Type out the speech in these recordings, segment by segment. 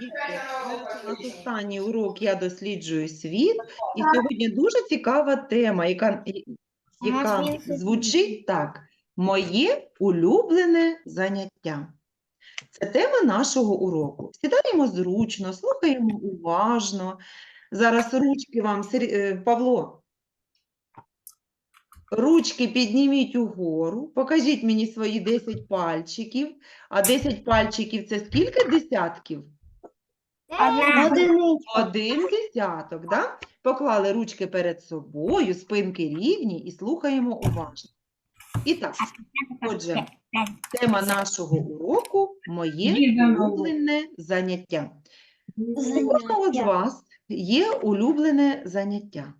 Дітки, у нас останній урок «Я досліджую світ». І сьогодні дуже цікава тема, яка, яка звучить так. Моє улюблене заняття. Це тема нашого уроку. Сідаємо зручно, слухаємо уважно. Зараз ручки вам, е, Павло, ручки підніміть угору, покажіть мені свої 10 пальчиків. А 10 пальчиків – це скільки десятків? Один десяток, да? Поклали ручки перед собою, спинки рівні і слухаємо уважно. І так, отже, тема нашого уроку – моє улюблене заняття. У кожного з вас є улюблене заняття.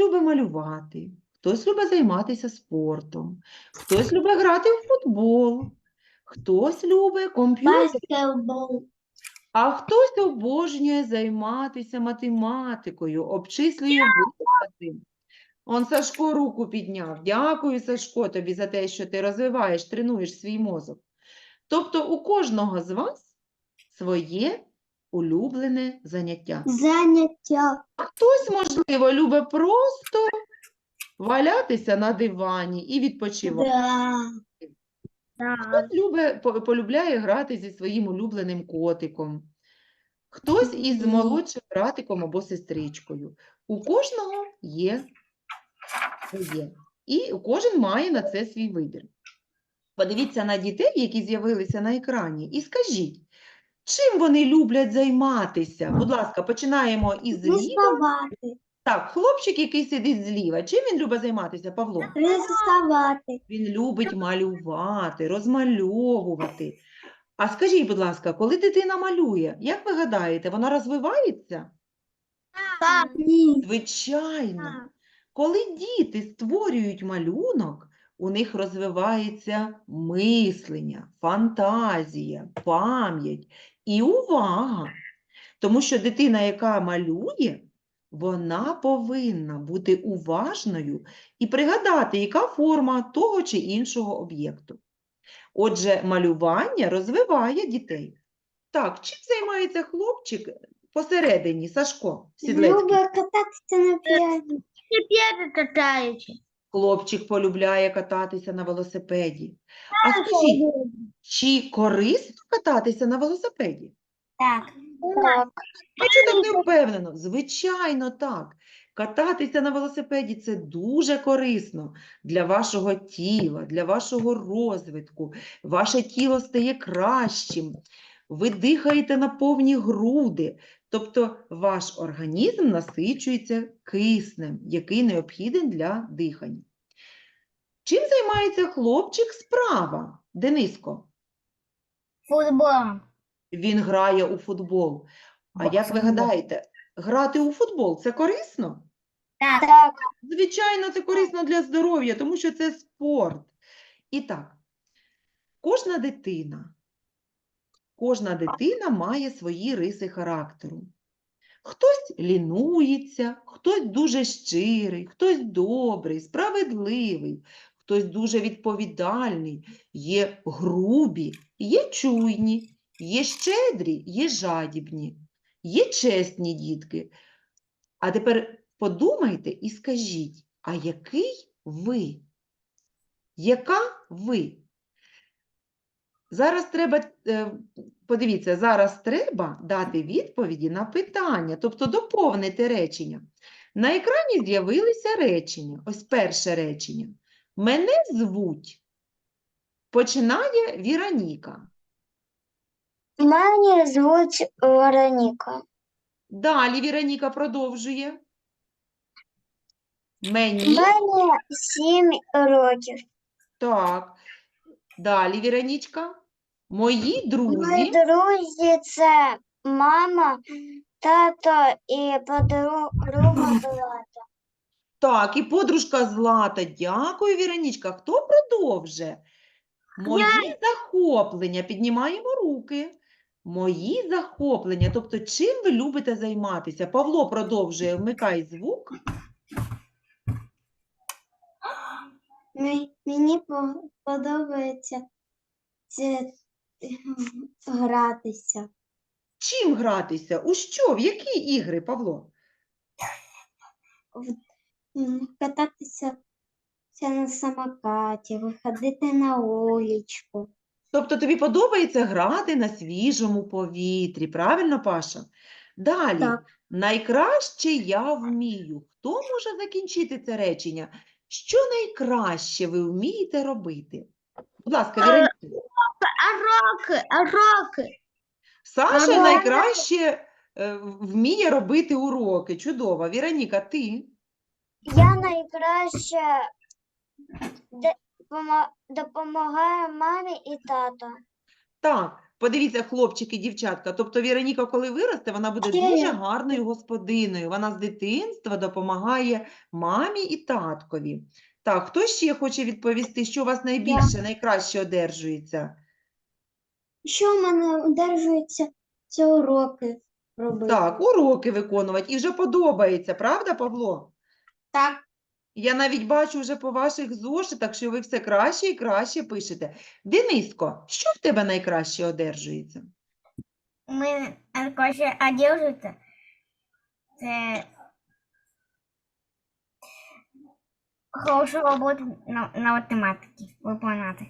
Хтось любить малювати, хтось любить займатися спортом, хтось любить грати в футбол, хтось любить комп'ютер, а хтось обожнює займатися математикою, обчислює вирази. Он Сашко руку підняв. Дякую, Сашко, тобі за те, що ти розвиваєш, тренуєш свій мозок. Тобто у кожного з вас своє улюблене заняття. Заняття. Хтось, можливо, любить просто валятися на дивані і відпочивати. Да. Хтось любить, полюбляє грати зі своїм улюбленим котиком. Хтось із молодшим братиком або сестричкою. У кожного є своє. І кожен має на це свій вибір. Подивіться на дітей, які з'явилися на екрані, і скажіть, чим вони люблять займатися? Будь ласка, починаємо із зліва. Рисувати. Так, хлопчик, який сидить зліва, чим він любить займатися, Павло? Рисувати. Він любить малювати, розмальовувати. А скажіть, будь ласка, коли дитина малює, як ви гадаєте, вона розвивається? Так. Ні. Звичайно. Коли діти створюють малюнок, у них розвивається мислення, фантазія, пам'ять і увага. Тому що дитина, яка малює, вона повинна бути уважною і пригадати, яка форма того чи іншого об'єкту. Отже, малювання розвиває дітей. Так, чим займається хлопчик посередині, Сашко Сідлецький? Любить кататися на піані. Тепер катаються. Хлопчик полюбляє кататися на велосипеді. А скажіть, чи корисно кататися на велосипеді? Так. Так. А чого так не впевнено? Звичайно, так. Кататися на велосипеді це дуже корисно для вашого тіла, для вашого розвитку. Ваше тіло стає кращим. Ви дихаєте на повні груди. Тобто ваш організм насичується киснем, який необхіден для дихання. Чим займається хлопчик справа? Дениско, Футбол. він грає у футбол. А як ви гадаєте, грати у футбол це корисно? Так. Так. Звичайно, це корисно для здоров'я, тому що це спорт. І так, кожна дитина, кожна дитина має свої риси характеру. Хтось лінується, хтось дуже щирий, хтось добрий, справедливий, хтось дуже відповідальний, є грубі, є чуйні, є щедрі, є жадібні, є чесні дітки. А тепер подумайте і скажіть, а який ви? Яка ви? Зараз треба, е, подивіться, зараз треба дати відповіді на питання, тобто доповнити речення. На екрані з'явилися речення. Ось перше речення. Мене звуть. Починає Віроніка. Мене звуть Вероніка. Далі Віроніка продовжує. Мені. Мені сім років. Так. Далі, Віронічка. Мої друзі. Мої друзі це мама, тато і подруга Злата. Так, і подружка Злата. Дякую, Віронічка. Хто продовже? Мої захоплення. Піднімаємо руки. Мої захоплення. Тобто, чим ви любите займатися? Павло продовжує, вмикай звук. Мені подобається це гратися. Чим гратися? У що? В які ігри, Павло? Кататися на самокаті, виходити на улічку. Тобто тобі подобається грати на свіжому повітрі, правильно, Паша? Далі. Так. Найкраще я вмію. Хто може закінчити це речення? Що найкраще ви вмієте робити? Будь ласка, Е, Віронька. А роки, а роки. Саша Ага. найкраще е, вміє робити уроки. Чудово. Віроніка, ти? Я найкраще де- помо- допомагаю мамі і тату. Так, подивіться, хлопчики, дівчатка. Тобто Віроніка, коли виросте, вона буде дуже гарною господиною. Вона з дитинства допомагає мамі і таткові. Так, хто ще хоче відповісти, що у вас найбільше, найкраще одержується? Що в мене одержується це уроки робити? Так, уроки виконувати. І вже подобається, правда, Павло? Так. Я навіть бачу вже по ваших зошитах, що ви все краще і краще пишете. Дениско, що в тебе найкраще одержується? Ми найкраще одержується. Це хорошу роботу на, на математиці виконати.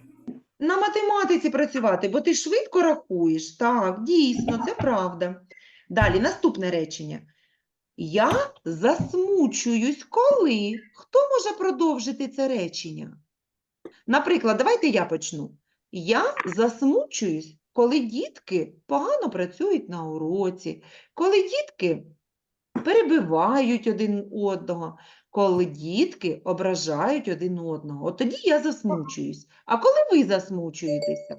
На математиці працювати, бо ти швидко рахуєш. Так, дійсно, це правда. Далі, наступне речення. Я засмучуюсь, коли. Хто може продовжити це речення? Наприклад, давайте я почну. Я засмучуюсь, коли дітки погано працюють на уроці, коли дітки перебивають один одного, коли дітки ображають один одного. От тоді я засмучуюсь. А коли ви засмучуєтеся?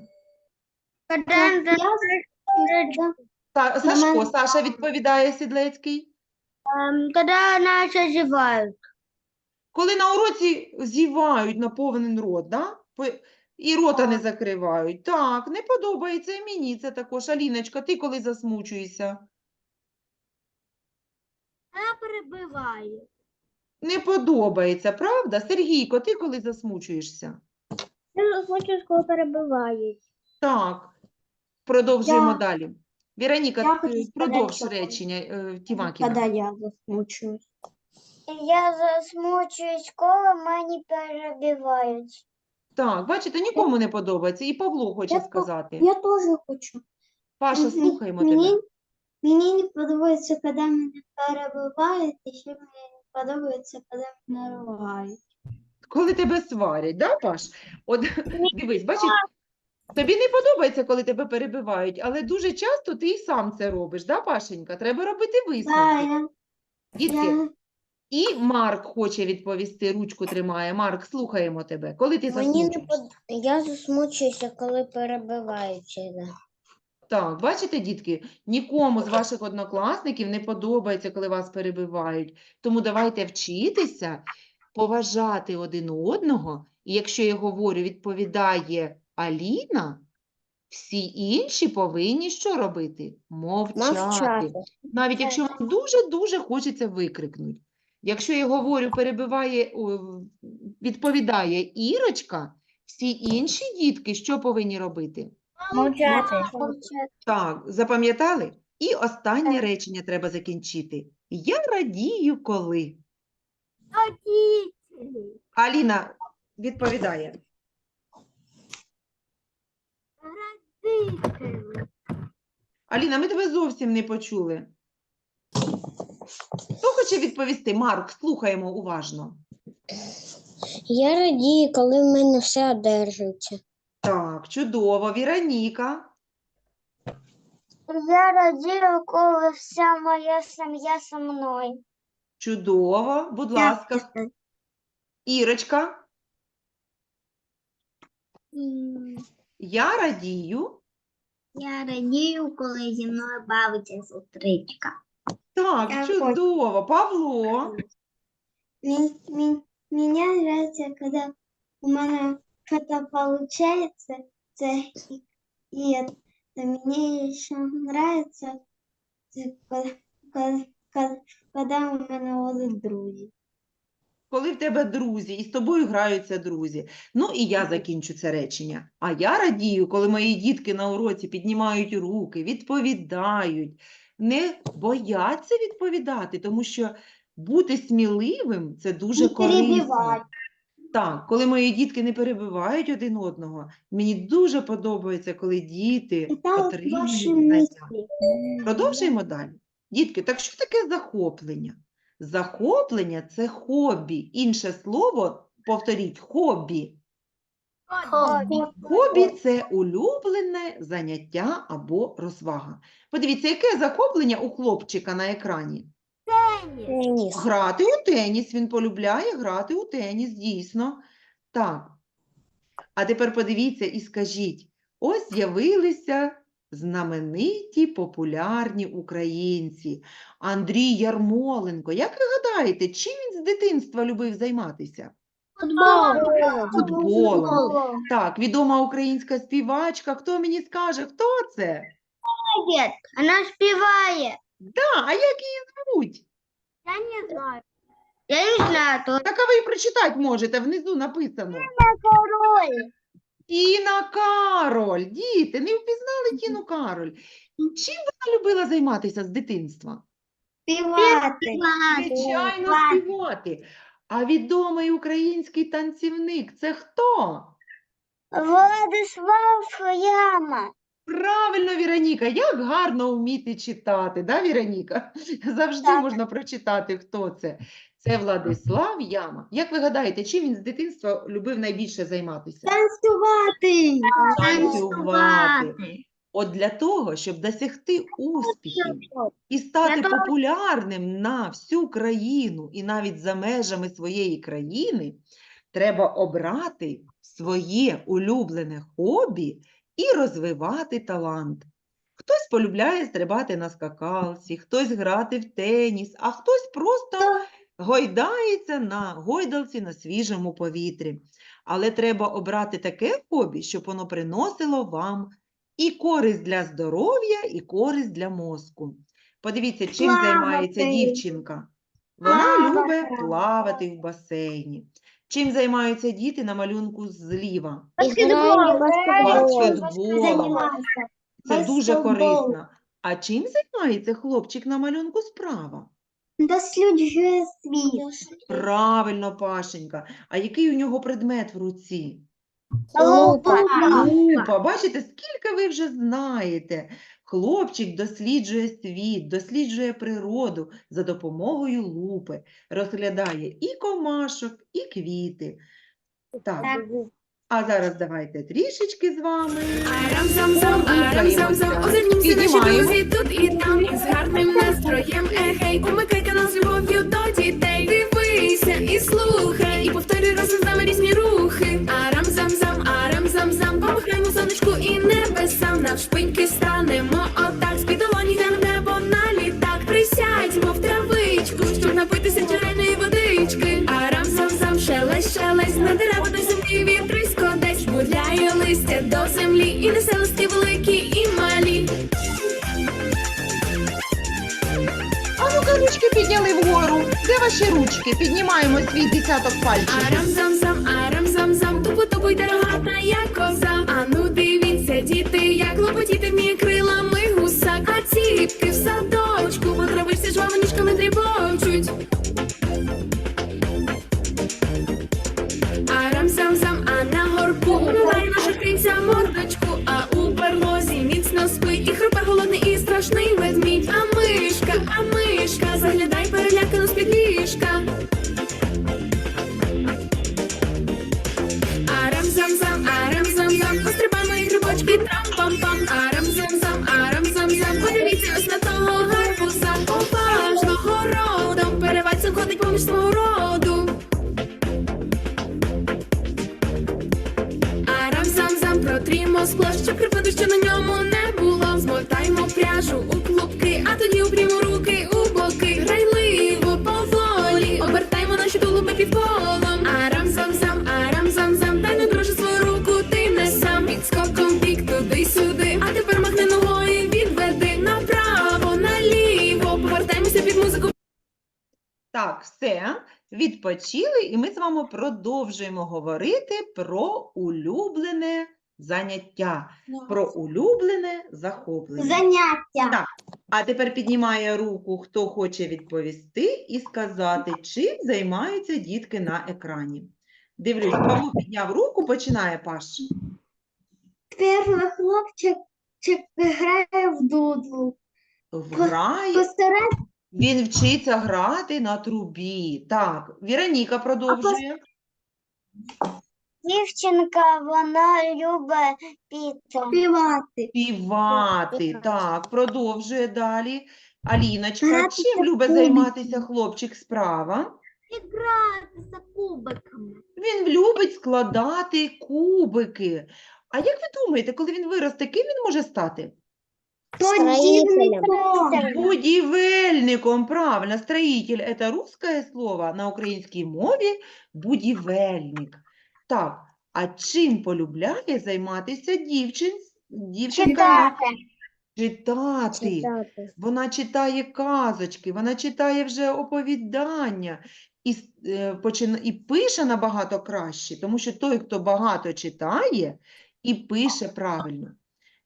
Сашко, Саша відповідає Сідлецький. Когда наши зевают. Коли на уроці зівають на повний рот, да? По- і рота не закривають. Так, не подобається і мені це також. Аліночка, ти коли засмучуєшся? Я перебиваю. Не подобається, правда? Сергійко, ти коли засмучуєшся? Я хочу, коли перебивають. Так, продовжуємо Я- далі. Віроніка, я ти хочу сказати, продовж що речення е, Тімакіна. Коли я засмучуюсь. Я засмучуюсь, коли мені перебивають. Так, бачите, нікому не подобається. І Павло хоче Я по- сказати. Я теж хочу. Паша, Мгм. слухаємо мені, тебе. Мені не подобається, коли мене перебивають, і ще мені подобається, коли мене ругають. Коли тебе сварять, да, Паш? От дивись, бачиш, тобі не подобається, коли тебе перебивають, але дуже часто ти і сам це робиш, да, Пашенька? Треба робити Да, висновки. я, Дітки, я, і Марк хоче відповісти, ручку тримає. Марк, слухаємо тебе. Коли ти мені не засмучуєшся? под... я засмучуюся, коли перебивають. Да. Так, бачите, дітки, нікому з ваших однокласників не подобається, коли вас перебивають. Тому давайте вчитися поважати один одного. І якщо я говорю, відповідає Аліна, всі інші повинні що робити? Мовчати. Навіть якщо вам дуже-дуже хочеться викрикнути. Якщо я говорю, перебиває, відповідає Ірочка, всі інші дітки що повинні робити? Мовчати. Так, запам'ятали? І останнє речення треба закінчити. Я радію, коли. Аліна відповідає. Аліна, ми тебе зовсім не почули. Хто хоче відповісти? Марк, слухаємо уважно. Я радію, коли в мене все одержується. Так, чудово. Віроніка. Я радію, коли вся моя сім'я зі мною. Чудово. Будь ласка, Ірочка. Я радію. Я радію, коли зі мною бавиться сестричка. Так, Я чудово. Павло. Мені, мені, мені нравится, когда у мене что-то получается, і, і это, мені ще нравится, коли, коли у мене будуть друзі. коли в тебе друзі, і з тобою граються друзі. Ну і я закінчу це речення. А я радію, коли мої дітки на уроці піднімають руки, відповідають, не бояться відповідати, тому що бути сміливим це дуже корисно. Так, коли мої дітки не перебивають один одного, мені дуже подобається, коли діти отримують знання. мысли. Продовжуємо далі. Дітки, так що таке захоплення? Захоплення це хобі. Інше слово, повторіть, хобі. Хобі. Хобі це улюблене заняття або розвага. Подивіться, яке захоплення у хлопчика на екрані? Грати у теніс. Він полюбляє грати у теніс, дійсно. Так. А тепер подивіться і скажіть: ось з'явилися знамениті популярні українці. Андрій Ярмоленко. Як ви гадаєте, чим він з дитинства любив займатися? Футболом. Так, відома українська співачка. Хто мені скаже, хто це? Она спевает. Да, а як її звуть? Я не знаю. Я не знаю, то Так а ви і прочитати можете, внизу написано. король. Тіна Кароль. Діти, не впізнали Тіну Кароль. Чим вона любила займатися з дитинства? Співати. Звичайно, співати. А відомий український танцівник це хто? Владислав Яма. Правильно, Віроніка, як гарно вміти читати, да, Віроніка? Завжди Так. можна прочитати, хто це. Це Владислав Яма. Як ви гадаєте, чим він з дитинства любив найбільше займатися? Танцювати. Танцювати. От для того, щоб досягти успіхів і стати популярним на всю країну і навіть за межами своєї країни, треба обрати своє улюблене хобі і розвивати талант. Хтось полюбляє стрибати на скакалці, хтось грати в теніс, а хтось просто гойдається на гойдалці на свіжому повітрі. Але треба обрати таке хобі, щоб воно приносило вам і користь для здоров'я, і користь для мозку. Подивіться, чим займається дівчинка. Вона любить Плавати. плавати в басейні. Чим займаються діти на малюнку зліва? Баскетболом. Це дуже Баскетбол. корисно. А чим займається хлопчик на малюнку справа? Досліджує світ. Правильно, Пашенька. А який у нього предмет в руці? Лупа. Лупа. Бачите, скільки ви вже знаєте. Хлопчик досліджує світ, досліджує природу за допомогою лупи, розглядає і комашок, і квіти. Так, а зараз давайте трішечки з вами. Арам-зам-зам, арам-зам-зам, озирнімся наші Піднімаємо. друзі тут і там, із гарним настроєм, ехей, умикай канал з любов'ю до дітей, дивися і слухай, і повторюй разом з нами різні рухи. Арам-зам-зам, арам-зам-зам, помахаємо сонечку і небесам, навшпиньки станемо отак, з-під долоні в небо на літак, присядьмо в травичку, щоб напитися чайної водички. Арам-зам-зам, шелесть, шелесть, на дерева до землі вітрисько десь гуляє листя до землі, і несе листи великі і малі. А ну-ка, ручки підняли вгору. Де ваші ручки? Піднімаємо свій десяток пальчиків. Арам-зам-зам, арам-зам-зам, тупу-тупу йде рогата, як коза. А ну дивіться, діти, страшний ведмідь. А мишка, а мишка, заглядай перелякано з-під ліжка. Арам-зам-зам, арам-зам-зам, пострибаємо і грибочки трам-пам-пам. Арам-зам-зам, арам-зам-зам, подивіться ось на того гарбуза. Поважно городом, перевальцем ходить поміж свого роду. Арам-зам-зам, протрімо скло, щоб крипаду, що на ньому не все. відпочили, і ми з вами продовжуємо говорити про улюблене заняття, про улюблене захоплення. Заняття. А тепер піднімає руку, хто хоче відповісти і сказати, чим займаються дітки на екрані. Дивлюсь, Павло підняв руку, починає Паш. Перший хлопчик чик- грає в дудлу. Грає, Посеред він вчиться грати на трубі. Так, Віроніка продовжує. Дівчинка, вона любить піцу. співати. Співати. Так, продовжує далі. Аліночка, чим любить займатися хлопчик справа? Гратися кубиками. Він любить складати кубики. А як ви думаєте, коли він виросте, ким він може стати? Будівництво. Будівельником, правильно. Строитель – это русское слово, на українській мові – будівельник. Так, а чим полюбляє займатися дівчин... дівчинка? Читати. Вона читає казочки, вона читає вже оповідання і, е, почина... і пише набагато краще, тому що той, хто багато читає і пише правильно.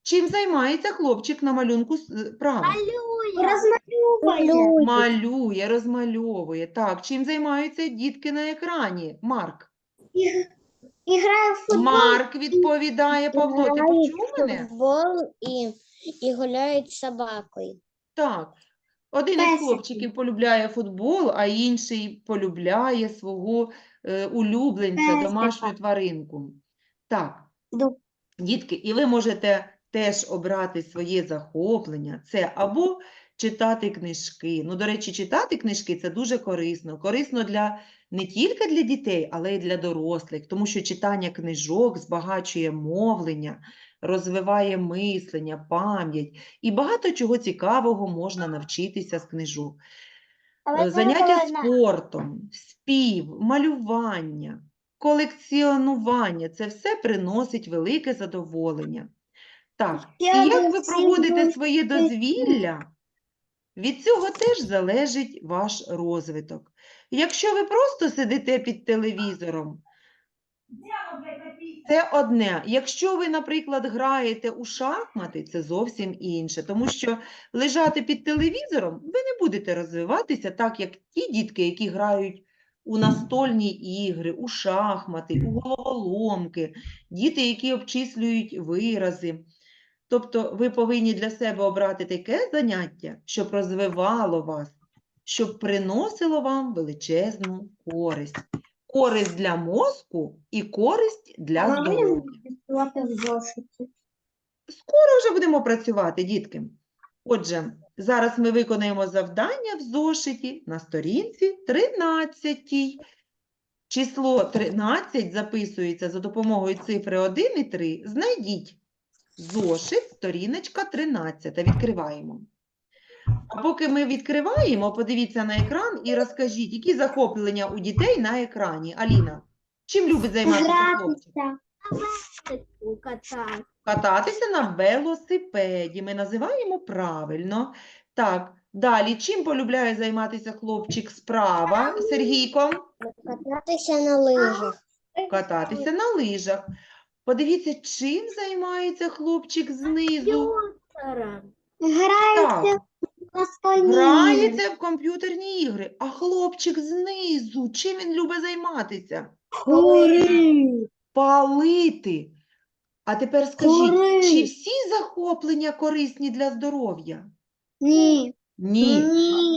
Чим займається хлопчик на малюнку е, права? Розмальовує. Малює, розмальовує. Так, чим займаються дітки на екрані? Марк. І грає в футбол. Марк відповідає, Павло, ти почув мене? футбол і, і гуляють з собакою. Так. Один із Песики. хлопчиків полюбляє футбол, а інший полюбляє свого е, улюбленця, Песика. домашню тваринку. Так, Ду- дітки, і ви можете теж обрати своє захоплення. Це або читати книжки. Ну, до речі, читати книжки це дуже корисно. Корисно для не тільки для дітей, але й для дорослих, тому що читання книжок збагачує мовлення, розвиває мислення, пам'ять і багато чого цікавого можна навчитися з книжок. Е, Заняття спортом, спів, малювання, колекціонування це все приносить велике задоволення. Так, і як ви проводите своє дозвілля, від цього теж залежить ваш розвиток. Якщо ви просто сидите під телевізором, це одне. Якщо ви, наприклад, граєте у шахмати, це зовсім інше, тому що лежати під телевізором ви не будете розвиватися так, як ті дітки, які грають у настольні ігри, у шахмати, у головоломки, діти, які обчислюють вирази. Тобто ви повинні для себе обрати таке заняття, щоб розвивало вас, щоб приносило вам величезну користь. Користь для мозку і користь для здоров'я. Скоро вже будемо працювати, дітки. Отже, зараз ми виконаємо завдання в зошиті на сторінці 13. Число 13 записується за допомогою цифри 1 і 3. Знайдіть зошит, сторіночка 13. Відкриваємо. А поки ми відкриваємо, подивіться на екран і розкажіть, які захоплення у дітей на екрані. Аліна, чим любить займатися хлопчик? Гратися. Кататися на велосипеді. Ми називаємо правильно. Так, далі. Чим полюбляє займатися хлопчик справа, Сергійко? Кататися на лижах. Кататися на лижах. Подивіться, чим займається хлопчик знизу. Грається Так, в грається в комп'ютерні ігри. А хлопчик знизу, чим він любить займатися? Курить. Палити. А тепер скажіть, чи всі захоплення корисні для здоров'я? Ні. Ні.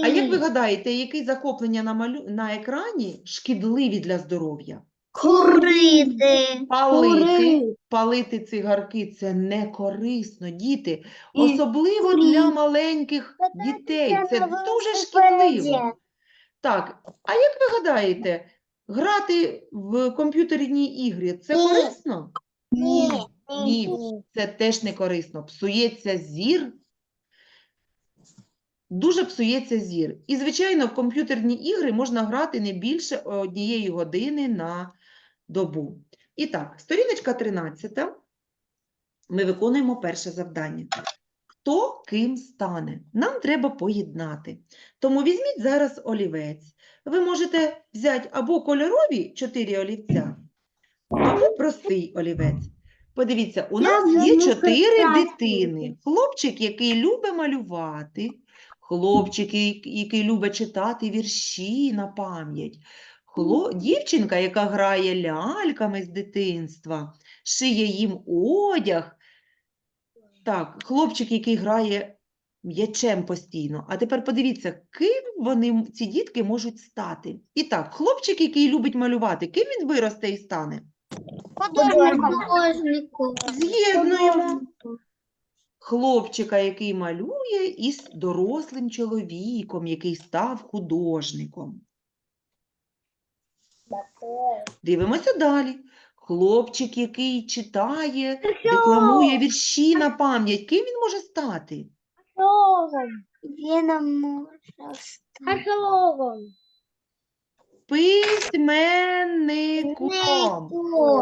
А як ви гадаєте, які захоплення на, малю... на екрані шкідливі для здоров'я? Курити. Палити, Курить. палити цигарки – це не корисно, діти. І Особливо для куріть. маленьких дітей. Це дуже шкідливо. Так, а як ви гадаєте, грати в комп'ютерні ігри – це Ні. корисно? Ні. Ні. Це теж не корисно. Псується зір. Дуже псується зір. І, звичайно, в комп'ютерні ігри можна грати не більше однієї години на добу. І так, сторіночка 13. Ми виконуємо перше завдання. хто ким стане. Нам треба поєднати. Тому візьміть зараз олівець. Ви можете взяти або кольорові чотири олівця, або простий олівець. Подивіться, у нас є чотири дитини. Хлопчик, який любить малювати, хлопчик, який- любить читати вірші на пам'ять. Дівчинка, яка грає ляльками з дитинства, шиє їм одяг. Так, хлопчик, який грає м'ячем постійно. А тепер подивіться, ким вони, ці дітки, можуть стати. І так, хлопчик, який любить малювати, ким він виросте і стане? Художнику. З'єднуємо хлопчика, який малює, із дорослим чоловіком, який став художником. Дивимося далі. Хлопчик, який читає, декламує вірші на пам'ять. Ким він може стати? Він може стати Письменником.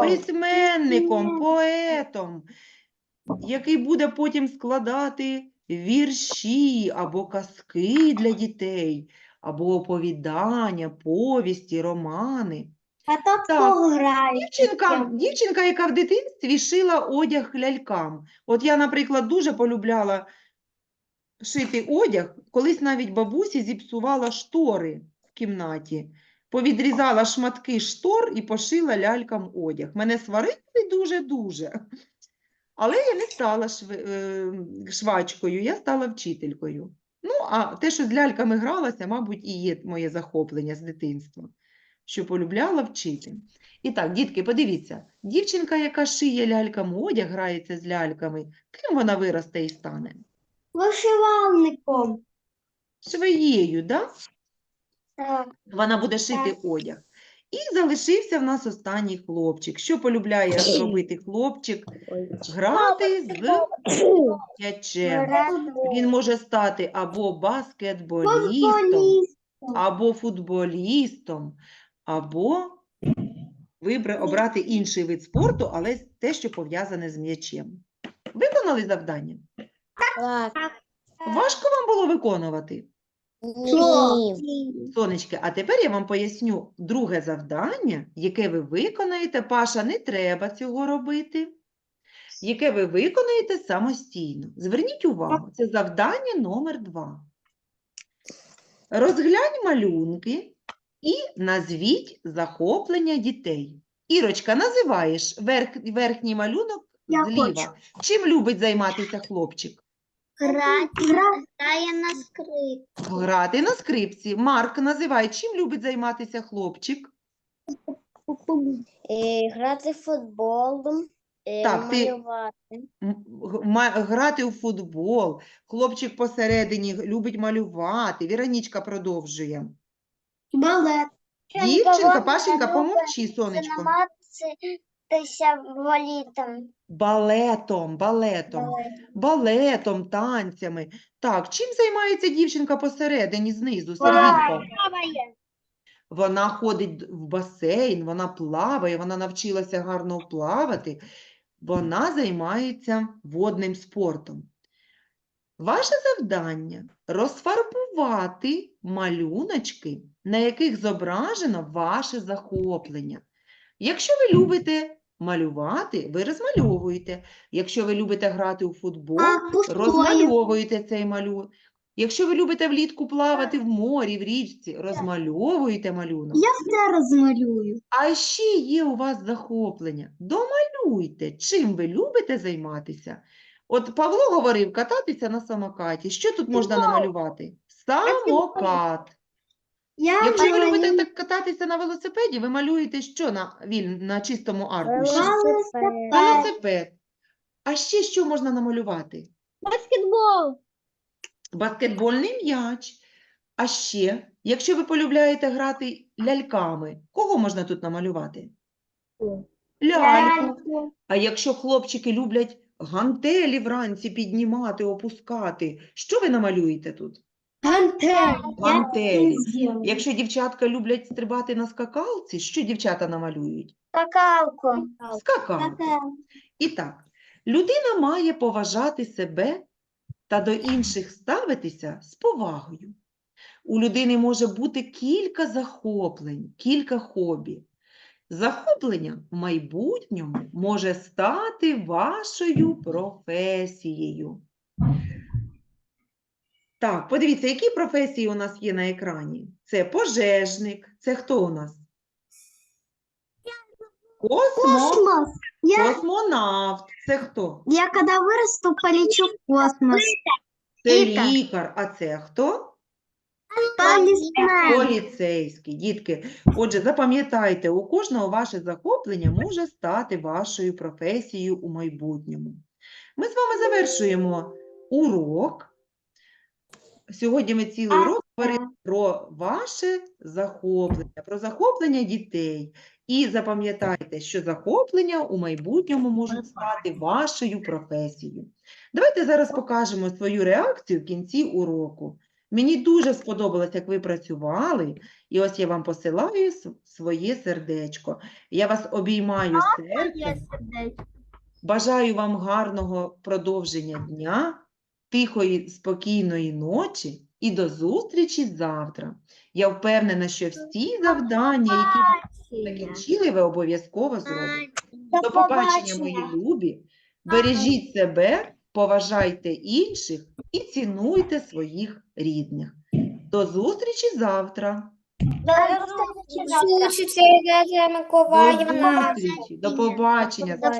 Письменником, поетом, який буде потім складати вірші або казки для дітей, або оповідання, повісті, романи. То Так. Дівчинка, дівчинка, яка в дитинстві шила одяг лялькам. От я, наприклад, дуже полюбляла шити одяг. Колись навіть бабусі зіпсувала штори в кімнаті. Повідрізала шматки штор і пошила лялькам одяг. Мене сварили дуже-дуже. Але я не стала е, швачкою, я стала вчителькою. Ну, а те, що з ляльками гралася, мабуть, і є моє захоплення з дитинства, що полюбляла вчити. І так, дітки, подивіться, дівчинка, яка шиє лялькам одяг, грається з ляльками, ким вона виросте і стане? Вишивальником. Швеєю, да? Так. Вона буде шити одяг. І залишився в нас останній хлопчик. Що полюбляє робити хлопчик? Грати з м'ячем. Він може стати або баскетболістом, або футболістом, або вибра... обрати інший вид спорту, але те, що пов'язане з м'ячем. Виконали завдання? Так. Важко вам було виконувати? Сонечки, а тепер я вам поясню друге завдання, яке ви виконаєте. Паша, не треба цього робити. Яке ви виконаєте самостійно. Зверніть увагу, це завдання номер два. Розглянь малюнки і назвіть захоплення дітей. Ірочка, називаєш верх, верхній малюнок Я зліва. хочу. Чим любить займатися хлопчик? Грає на скрипці. Грати на скрипці. Марк називає, чим любить займатися хлопчик? Е, Грати в футбол, е, Так, ти- малювати. М, г- ма- Грати у футбол. Хлопчик посередині любить малювати. Віронічка продовжує. Балет. Дівчинка, Пашенька, помовчи, сонечко. Займатися волітом. Балетом, балетом, балетом, танцями. Так, чим займається дівчинка посередині, знизу, Сергійко? Вона ходить в басейн, вона плаває, вона навчилася гарно плавати. Вона займається водним спортом. Ваше завдання розфарбувати малюночки, на яких зображено ваше захоплення. Якщо ви любите малювати, ви розмальовуєте. Якщо ви любите грати у футбол, розмальовуєте цей малюнок. Якщо ви любите влітку плавати в морі, в річці, розмальовуєте малюнок. Я все розмалюю. А ще є у вас захоплення. Домалюйте, чим ви любите займатися. От Павло говорив кататися на самокаті. Що тут можна намалювати? Самокат. Я Якщо ви малюю любите так кататися на велосипеді, ви малюєте що на, віль... на чистому аркуші? велосипед. Велосипед. А ще що можна намалювати? Баскетбол. Баскетбольний м'яч. А ще, якщо ви полюбляєте грати ляльками, кого можна тут намалювати? Ляльку. А якщо хлопчики люблять гантелі вранці піднімати, опускати, що ви намалюєте тут? Гантель. Гантелі. Якщо дівчатка люблять стрибати на скакалці, що дівчата намалюють? Какалку. Скакалку. І так, людина має поважати себе та до інших ставитися з повагою. У людини може бути кілька захоплень, кілька хобі. Захоплення в майбутньому може стати вашою професією. Так, подивіться, які професії у нас є на екрані. Це пожежник. Це хто у нас? Космо... Космос. Я, Космонавт. Це хто? я когда вырасту, полечу в космос. Це Лікар. лікар. А це хто? Полисмен. Поліцейський. Дітки, отже, запам'ятайте, у кожного ваше захоплення може стати вашою професією у майбутньому. Ми з вами завершуємо урок. Сьогодні ми цілий урок говорили про ваше захоплення, про захоплення дітей. І запам'ятайте, що захоплення у майбутньому можуть стати вашою професією. Давайте зараз покажемо свою реакцію в кінці уроку. Мені дуже сподобалось, як ви працювали, і ось я вам посилаю своє сердечко. Я вас обіймаю серцем. Бажаю вам гарного продовження дня, тихої, спокійної ночі і до зустрічі завтра. Я впевнена, що всі завдання, які ви закінчили, ви обов'язково зробите. До побачення, мої любі. Бережіть себе, поважайте інших і цінуйте своїх рідних. До зустрічі завтра. До зустрічі. До побачення. До побачення.